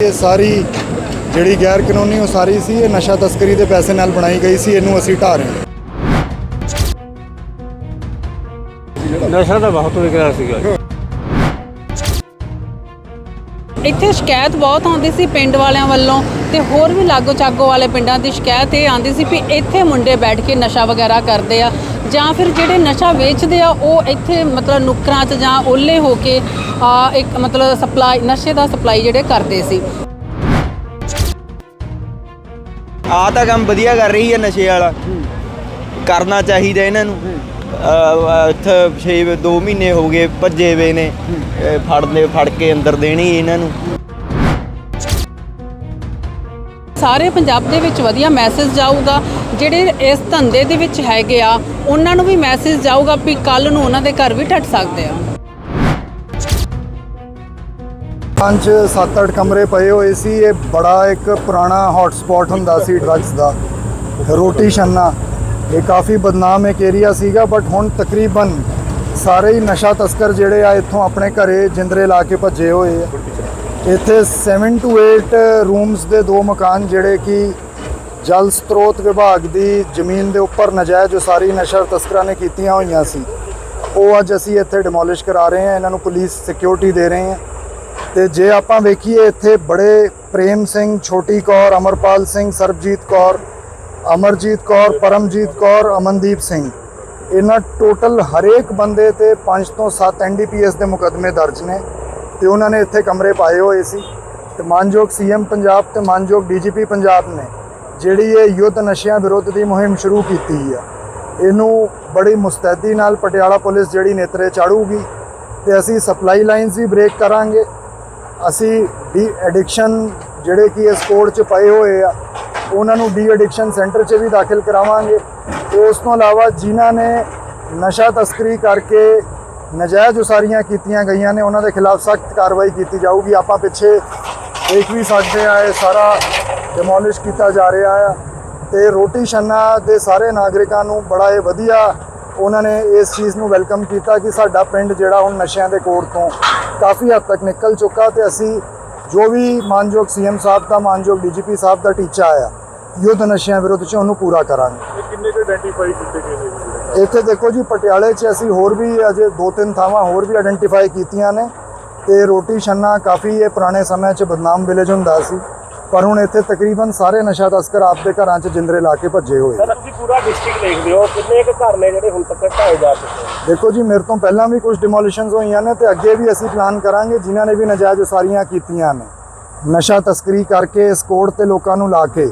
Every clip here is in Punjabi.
ਇਹ ਸਾਰੀ ਜਿਹੜੀ ਗੈਰ ਕਾਨੂੰਨੀ ਉਸਾਰੀ ਸੀ ਇਹ ਨਸ਼ਾ ਤਸਕਰੀ ਦੇ ਪੈਸੇ ਨਾਲ ਬਣਾਈ ਗਈ ਸੀ ਇਹਨੂੰ ਅਸੀਂ ਢਾਹ ਰਹੇ ਹਾਂ। ਨਸ਼ਾ ਤਾਂ ਬਹੁਤ ਵਿਕ ਰਿਹਾ ਸੀਗਾ। ਇੱਥੇ ਸ਼ਿਕਾਇਤ ਬਹੁਤ ਆਉਂਦੀ ਸੀ ਪਿੰਡ ਵਾਲਿਆਂ ਵੱਲੋਂ ਤੇ ਹੋਰ ਵੀ ਲਾਗੋ ਚਾਗੋ ਵਾਲੇ ਪਿੰਡਾਂ ਦੀ ਸ਼ਿਕਾਇਤ ਇਹ ਆਉਂਦੀ ਸੀ ਵੀ ਇੱਥੇ ਮੁੰਡੇ ਬੈਠ ਕੇ ਨਸ਼ਾ ਵਗੈਰਾ ਕਰਦੇ ਆ। ਜਾਂ ਫਿਰ ਜਿਹੜੇ ਨਸ਼ਾ ਵੇਚਦੇ ਆ ਉਹ ਇੱਥੇ ਮਤਲਬ ਨੁਕਰਾਂ 'ਚ ਜਾਂ ਓਲੇ ਹੋ ਕੇ ਆ, ਇੱਕ ਮਤਲਬ ਸਪਲਾਈ ਨਸ਼ੇ ਦਾ ਸਪਲਾਈ ਜਿਹੜੇ ਕਰਦੇ ਸੀ। ਆ ਤਾਂ ਕੰਮ ਵਧੀਆ ਕਰ ਰਹੀ ਹੈ ਨਸ਼ੇ ਵਾਲਾ। ਕਰਨਾ ਚਾਹੀਦਾ ਇਹਨਾਂ ਨੂੰ। ਅਹ ਇੱਥੇ 6 2 ਮਹੀਨੇ ਹੋ ਗਏ ਭੱਜੇ ਵੇ ਨੇ। ਫੜਦੇ ਫੜ ਕੇ ਅੰਦਰ ਦੇਣੀ ਇਹਨਾਂ ਨੂੰ। ਸਾਰੇ ਪੰਜਾਬ ਦੇ ਵਿੱਚ ਵਧੀਆ ਮੈਸੇਜ ਜਾਊਗਾ। ਜਿਹੜੇ ਇਸ ਧੰਦੇ ਦੇ ਵਿੱਚ ਹੈਗੇ ਆ, ਉਹਨਾਂ ਨੂੰ ਵੀ ਮੈਸੇਜ ਜਾਊਗਾ ਵੀ ਕੱਲ ਨੂੰ ਉਹਨਾਂ ਦੇ ਘਰ ਵੀ ਟੱਟ ਸਕਦੇ ਆ। ਪੰਜ 7-8 ਕਮਰੇ ਪਏ ਹੋਏ ਸੀ। ਇਹ ਬੜਾ ਇੱਕ ਪੁਰਾਣਾ ਹੌਟ ਹੁੰਦਾ ਸੀ ਡਰੱਗਸ ਦਾ। ਰੋਟੀ ਛੰਨਾ। ਇਹ ਕਾਫੀ ਬਦਨਾਮ ਇੱਕ ਏਰੀਆ ਸੀਗਾ ਬਟ ਹੁਣ ਤਕਰੀਬਨ ਸਾਰੇ ਹੀ ਨਸ਼ਾ ਤਸਕਰ ਜਿਹੜੇ ਆ, ਇੱਥੋਂ ਆਪਣੇ ਘਰੇ ਜਿੰਦਰੇ ਲਾ ਕੇ ਭੱਜੇ ਹੋਏ ਆ। ਇੱਥੇ 7 ਟੂ 8 ਰੂਮਸ ਦੇ ਦੋ ਮਕਾਨ ਜਿਹੜੇ ਕਿ ਜਲ ਸਰੋਤ ਵਿਭਾਗ ਦੀ ਜ਼ਮੀਨ ਦੇ ਉੱਪਰ ਨਜਾਇਜ਼ ਉਸਾਰੀ ਨਸ਼ਾ ਤਸਕਰਾਂ ਨੇ ਕੀਤੀਆਂ ਹੋਈਆਂ ਸੀ। ਉਹ ਅੱਜ ਅਸੀਂ ਇੱਥੇ ਡਿਮੋਲਿਸ਼ ਕਰਾ ਰਹੇ ਹਾਂ, ਇਹਨਾਂ ਨੂੰ ਪੁਲਿਸ ਸਿਕਿਉਰਿਟੀ ਦੇ ਰਹੇ ਹਾਂ। ਤੇ ਜੇ ਆਪਾਂ ਵੇਖੀਏ ਇੱਥੇ ਬੜੇ ਪ੍ਰੇਮ ਸਿੰਘ, ਛੋਟੀ ਕੌਰ, ਅਮਰਪਾਲ ਸਿੰਘ, ਸਰਬਜੀਤ ਕੌਰ, ਅਮਰਜੀਤ ਕੌਰ, ਪਰਮਜੀਤ ਕੌਰ, ਅਮਨਦੀਪ ਸਿੰਘ, ਇਹਨਾਂ ਟੋਟਲ ਹਰੇਕ ਬੰਦੇ ਤੇ 5 ਤੋਂ 7 ਐਨਡੀਪੀਐਸ ਦੇ ਮੁਕੱਦਮੇ ਦਰਜ ਨੇ। ਤੇ ਉਹਨਾਂ ਨੇ ਇੱਥੇ ਕਮਰੇ ਪਾਏ ਹੋਏ ਸੀ ਤੇ ਮਾਨਯੋਗ ਸੀਐਮ ਪੰਜਾਬ ਤੇ ਮਾਨਯੋਗ ਡੀਜੀਪੀ ਪੰਜਾਬ ਨੇ ਜਿਹੜੀ ਇਹ ਯੁੱਧ ਨਸ਼ਿਆਂ ਵਿਰੁੱਧ ਦੀ ਮੁਹਿੰਮ ਸ਼ੁਰੂ ਕੀਤੀ ਆ, ਇਹਨੂੰ ਬੜੀ ਮੁਸਤੈਦੀ ਨਾਲ ਪਟਿਆਲਾ ਪੁਲਿਸ ਜਿਹੜੀ ਨੇਤਰੇ ਚਾੜੂਗੀ ਤੇ ਅਸੀਂ ਸਪਲਾਈ ਲਾਈਨਸ ਵੀ ਬ੍ਰੇਕ ਕਰਾਂਗੇ। ਅਸੀਂ ਡੀ ਐਡਿਕਸ਼ਨ ਜਿਹੜੇ ਕਿ ਇਸ ਕੋਡ 'ਚ ਪਏ ਹੋਏ ਆ, ਉਹਨਾਂ ਨੂੰ ਡੀ ਐਡਿਕਸ਼ਨ ਸੈਂਟਰ 'ਚ ਵੀ ਦਾਖਲ ਕਰਾਵਾਂਗੇ। ਤੇ ਉਸ ਤੋਂ ਇਲਾਵਾ ਜਿਨ੍ਹਾਂ ਨੇ ਨਸ਼ਾ ਤਸਕਰੀ ਕਰਕੇ ਨਜਾਇਜ਼ ਉਸਾਰੀਆਂ ਕੀਤੀਆਂ ਗਈਆਂ ਨੇ, ਉਹਨਾਂ ਦੇ ਖਿਲਾਫ ਸਖਤ ਕਾਰਵਾਈ ਕੀਤੀ ਜਾਊਗੀ। ਆਪਾਂ ਪਿੱਛੇ ਦੇਖ ਵੀ ਸਕਦੇ ਆ ਇਹ ਸਾਰਾ ਡਿਮੋਲਿਸ਼ ਕੀਤਾ ਜਾ ਰਿਹਾ ਆ। ਤੇ ਰੋਟੀ ਛੰਨਾ ਦੇ ਸਾਰੇ ਨਾਗਰਿਕਾਂ ਨੂੰ ਬੜਾ ਇਹ ਵਧੀਆ ਉਹਨਾਂ ਨੇ ਇਸ ਚੀਜ਼ ਨੂੰ ਵੈਲਕਮ ਕੀਤਾ ਕਿ ਸਾਡਾ ਪਿੰਡ ਜਿਹੜਾ ਹੁਣ ਨਸ਼ਿਆਂ ਦੇ ਕੋੜ ਤੋਂ ਕਾਫੀ ਹੱਦ ਤੱਕ ਨਿਕਲ ਚੁੱਕਾ ਤੇ ਅਸੀਂ ਜੋ ਵੀ ਮਾਨਯੋਗ ਸੀਐਮ ਸਾਹਿਬ ਦਾ, ਮਾਨਯੋਗ ਡੀਜੀਪੀ ਸਾਹਿਬ ਦਾ ਟੀਚਾ ਆਇਆ ਯੁੱਧ ਨਸ਼ਿਆਂ ਵਿਰੁੱਧ ਚ ਉਹਨੂੰ ਪੂਰਾ ਕਰਾਂਗੇ। ਕਿੰਨੇ ਕੁ ਆਇਡੈਂਟੀਫਾਈ ਕੀਤੇ ਗਏ ਨੇ ਇੱਥੇ ਦੇਖੋ ਜੀ ਪਟਿਆਲੇ 'ਚ ਅਸੀਂ ਹੋਰ ਵੀ ਅਜੇ ਦੋ ਤਿੰਨ ਥਾਵਾਂ ਹੋਰ ਵੀ ਆਇਡੈਂਟੀਫਾਈ ਕੀਤੀਆਂ ਨੇ ਤੇ ਰੋਟੀ ਛੰਨਾ ਕਾਫੀ ਇਹ ਪੁਰਾਣੇ ਸਮੇਂ 'ਚ ਬਦਨਾਮ ਵਿਲੇਜ ਹੁੰਦਾ ਸੀ ਪਰ ਹੁਣ ਇੱਥੇ ਤਕਰੀਬਨ ਸਾਰੇ ਨਸ਼ਾ ਤਸਕਰ ਆਪਦੇ ਘਰਾਂ 'ਚ ਜਿੰਦਰੇ ਲਾ ਕੇ ਭੱਜੇ ਹੋਏ। ਸਰ ਤੁਸੀਂ ਪੂਰਾ ਡਿਸਟ੍ਰਿਕਟ ਦੇਖਦੇ ਹੋ ਕਿੰਨੇ ਕੁ ਘਰ ਨੇ ਜਿਹੜੇ ਹੁਣ ਤੱਕ ਢਾਏ ਜਾ ਚੁੱਕੇ ਨੇ? ਦੇਖੋ ਜੀ ਮੇਰੇ ਤੋਂ ਪਹਿਲਾਂ ਵੀ ਕੁਝ ਡਿਮੋਲੀਸ਼ਨਸ ਹੋਈਆਂ ਨੇ ਤੇ ਅੱਗੇ ਵੀ ਅਸੀਂ ਪਲਾਨ ਕਰਾਂਗੇ ਜਿਨ੍ਹਾਂ ਨੇ ਵੀ ਨਜਾਇਜ਼ ਉਸਾਰੀਆਂ ਕੀਤੀਆਂ ਨੇ। ਨਸ਼ਾ ਤਸਕਰੀ ਕਰਕੇ ਇਸ ਕੋਡ ਤੇ ਲੋਕਾਂ ਨੂੰ ਲਾ ਕੇ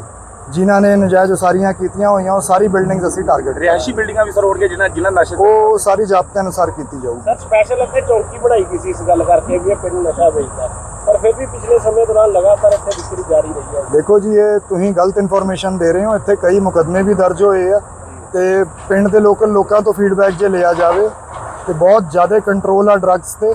ਜਿਨ੍ਹਾਂ ਨੇ ਨਜਾਇਜ਼ ਉਸਾਰੀਆਂ ਕੀਤੀਆਂ ਹੋਈਆਂ ਉਹ ਸਾਰੀ ਬਿਲਡਿੰਗਸ ਅਸੀਂ ਟਾਰਗੇਟ ਰਿਹਾਇਸ਼ੀ ਬਿਲਡਿੰਗਾਂ ਵੀ ਸਰ ਹੋਣ ਕੇ ਜਿਨ੍ਹਾਂ ਜਿਨ੍ਹਾਂ ਨਸ਼ੇ ਉਹ ਸਾਰੀ ਜ਼ਾਬਤੇ ਅਨੁਸਾਰ ਕੀਤੀ ਜਾਊਗੀ। ਸਰ ਸਪੈਸ਼ਲ ਇੱਥੇ ਚੌਂਕੀ ਬਣਾਈ ਗਈ ਸੀ ਇਸ ਗੱਲ ਕਰਕੇ ਵੀ ਇਹ ਪਿੰਡ ਨਸ਼ਾ ਵੇਚਦਾ ਪਰ ਫਿਰ ਵੀ ਪਿਛਲੇ ਸਮੇਂ ਦੌਰਾਨ ਲਗਾਤਾਰ ਇੱਥੇ ਵਿਕਰੀ ਜਾਰੀ ਰਹੀ ਹੈ। ਦੇਖੋ ਜੀ ਇਹ ਤੁਸੀਂ ਗਲਤ ਇਨਫੋਰਮੇਸ਼ਨ ਦੇ ਰਹੇ ਹੋ। ਇੱਥੇ ਕਈ ਮੁਕੱਦਮੇ ਵੀ ਦਰਜ ਹੋਏ ਆ ਤੇ ਪਿੰਡ ਦੇ ਲੋਕਲ ਲੋਕਾਂ ਤੋਂ ਫੀਡਬੈਕ ਜੇ ਲਿਆ ਜਾਵੇ ਤੇ ਬਹੁਤ ਜ਼ਿਆਦਾ ਕੰਟਰੋਲ ਆ ਡਰੱਗਸ ਤੇ।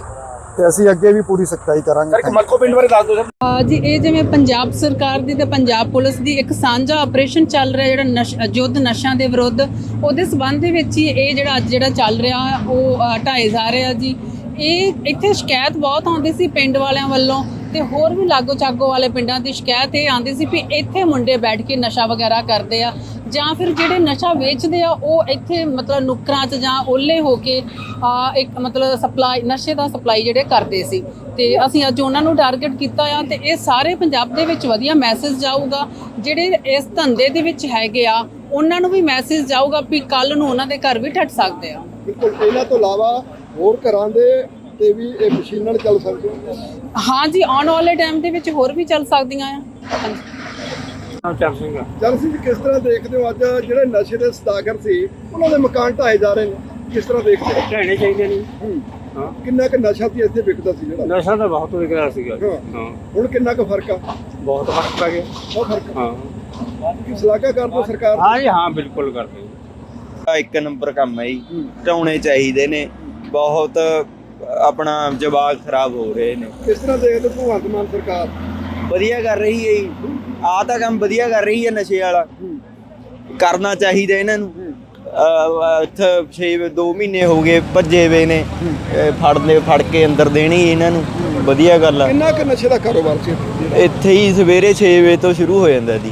ਤੇ ਅਸੀਂ ਅੱਗੇ ਵੀ ਪੂਰੀ ਸਖਤਾਈ ਕਰਾਂਗੇ। you. ਮਲਕੋ ਪਿੰਡ ਬਾਰੇ ਦੱਸ ਦਿਓ ਸਰ। ਜੀ ਇਹ ਜਿਵੇਂ ਪੰਜਾਬ ਸਰਕਾਰ ਦੀ ਤੇ ਪੰਜਾਬ ਪੁਲਿਸ ਦੀ ਇੱਕ ਸਾਂਝਾ ਆਪਰੇਸ਼ਨ ਚੱਲ ਰਿਹਾ ਜਿਹੜਾ ਨਸ਼ ਯੁੱਧ ਨਸ਼ਿਆਂ ਦੇ ਵਿਰੁੱਧ ਉਹਦੇ ਸਬੰਧ ਦੇ ਵਿੱਚ ਹੀ ਇਹ ਜਿਹੜਾ ਅੱਜ ਜਿਹੜਾ ਚੱਲ ਰਿਹਾ ਉਹ ਢਾਏ ਜਾ ਰਿਹਾ ਜੀ। ਇਹ ਇੱਥੇ ਸ਼ਿਕਾਇਤ ਬਹੁਤ ਆਉਂਦੀ ਸੀ ਪਿੰਡ ਵਾਲਿਆਂ ਵੱਲੋਂ ਤੇ ਹੋਰ ਵੀ ਲਾਗੋ ਚਾਗੋ ਵਾਲੇ ਪਿੰਡਾਂ ਦੀ ਸ਼ਿਕਾਇਤ ਇਹ ਆਉਂਦੀ ਸੀ ਵੀ ਇੱਥੇ ਮੁੰਡੇ ਬੈਠ ਕੇ ਨਸ਼ਾ ਵਗੈਰਾ ਕਰਦੇ ਆ। ਜਾਂ ਫਿਰ ਜਿਹੜੇ ਨਸ਼ਾ ਵੇਚਦੇ ਆ ਉਹ ਇੱਥੇ ਮਤਲਬ ਨੁਕਰਾਂ 'ਚ ਜਾਂ ਓਲੇ ਹੋ ਕੇ ਆ, ਇੱਕ ਮਤਲਬ ਸਪਲਾਈ ਨਸ਼ੇ ਦਾ ਸਪਲਾਈ ਜਿਹੜੇ ਕਰਦੇ ਸੀ। ਤੇ ਅਸੀਂ ਅੱਜ ਉਹਨਾਂ ਨੂੰ ਟਾਰਗੇਟ ਕੀਤਾ ਆ ਤੇ ਇਹ ਸਾਰੇ ਪੰਜਾਬ ਦੇ ਵਿੱਚ ਵਧੀਆ ਮੈਸੇਜ ਜਾਊਗਾ। ਜਿਹੜੇ ਇਸ ਧੰਦੇ ਦੇ ਵਿੱਚ ਹੈਗੇ ਆ ਉਹਨਾਂ ਨੂੰ ਵੀ ਮੈਸੇਜ ਜਾਊਗਾ ਵੀ ਕੱਲ ਨੂੰ ਉਹਨਾਂ ਦੇ ਘਰ ਵੀ ਠੱਟ ਸਕਦੇ ਆ। ਬਿਲਕੁਲ ਇਹਨਾਂ ਤੋਂ ਇਲਾਵਾ ਹੋਰ ਘਰਾਂ ਦੇ ਤੇ ਵੀ ਇਹ ਮਸ਼ੀਨ ਚੱਲ ਸਕਦੇ ਹੋ ਜੀ ਆਉਣ ਵਾਲੇ ਟਾਈਮ ਦੇ ਵਿੱਚ ਹੋਰ ਵੀ ਚੱਲ ਸਕਦੀਆਂ ਆ। ਹਾਂਜੀ। ਚਰਨ ਸਿੰਘ ਚੱਲ ਸੀ ਕਿਸ ਤਰ੍ਹਾਂ ਦੇਖਦੇ ਹੋ ਅੱਜ ਜਿਹੜੇ ਨਸ਼ੇ ਦੇ ਸਦਾਗਰ ਸੀ ਉਹਨਾਂ ਦੇ ਮਕਾਨ ਢਾਏ ਜਾ ਰਹੇ ਨੇ? ਕਿਸ ਤਰ੍ਹਾਂ ਦੇਖਦੇ ਹੋ? ਢਹਿਣੇ ਚਾਹੀਦੇ ਨਹੀਂ ਹੂੰ। ਕਿੰਨਾ ਕੁ ਨਸ਼ਾ ਸੀ ਇੱਥੇ ਵਿਕਦਾ ਸੀ ਜਿਹੜਾ? ਨਸ਼ਾ ਤਾਂ ਬਹੁਤ ਵਿਕ ਰਿਹਾ ਸੀਗਾ। ਹਾਂ। ਹਾਂ। ਹੁਣ ਕਿੰਨਾ ਕੁ ਫ਼ਰਕ ਆ? ਬਹੁਤ ਫ਼ਰਕ ਪੈ ਗਿਆ। ਬਹੁਤ ਫ਼ਰਕ ਆ। ਹਾਂ। ਕੀ ਸਲਾਹਕਾਰ ਕਰਦੇ ਸਰਕਾਰ? ਹਾਂ ਜੀ ਹਾਂ ਬਿਲਕੁਲ ਕਰਦੇ ਆਹ ਇੱਕ ਨੰਬਰ ਕੰਮ ਹੈ ਜੀ। ਢਾਉਣੇ ਚਾਹੀਦੇ ਨੇ। ਬਹੁਤ ਆਪਣਾ ਜਵਾਬ ਖਰਾਬ ਹੋ ਰਹੇ ਨੇ। ਕਿਸ ਤਰ੍ਹਾਂ ਦੇਖਦੇ ਹੋ ਭਗਵੰਤ ਮਾਨ ਸਰਕਾਰ? ਵਧੀਆ ਕਰ ਰਹੀ ਹੈ ਜੀ। ਆ ਤਾਂ ਕੰਮ ਵਧੀਆ ਕਰ ਰਹੀ ਹੈ ਨਸ਼ੇ ਵਾਲਾ। ਕਰਨਾ ਚਾਹੀਦਾ ਇਹਨਾਂ ਨੂੰ। ਇੱਥੇ 6 2 ਮਹੀਨੇ ਹੋ ਗਏ ਭੱਜੇ ਵੇ ਨੇ। ਅਹ ਫੜਨੇ ਫੜ ਕੇ ਅੰਦਰ ਦੇਣੀ ਇਹਨਾਂ ਨੂੰ। ਵਧੀਆ ਗੱਲ ਆ। ਕਿੰਨਾ ਕੁ ਨਸ਼ੇ ਦਾ ਕਾਰੋਬਾਰ ਸੀ ਇੱਥੇ? ਇੱਥੇ ਹੀ ਸਵੇਰੇ 6 ਵਜੇ ਤੋਂ ਸ਼ੁਰੂ ਹੋ ਜਾਂਦਾ ਜੀ।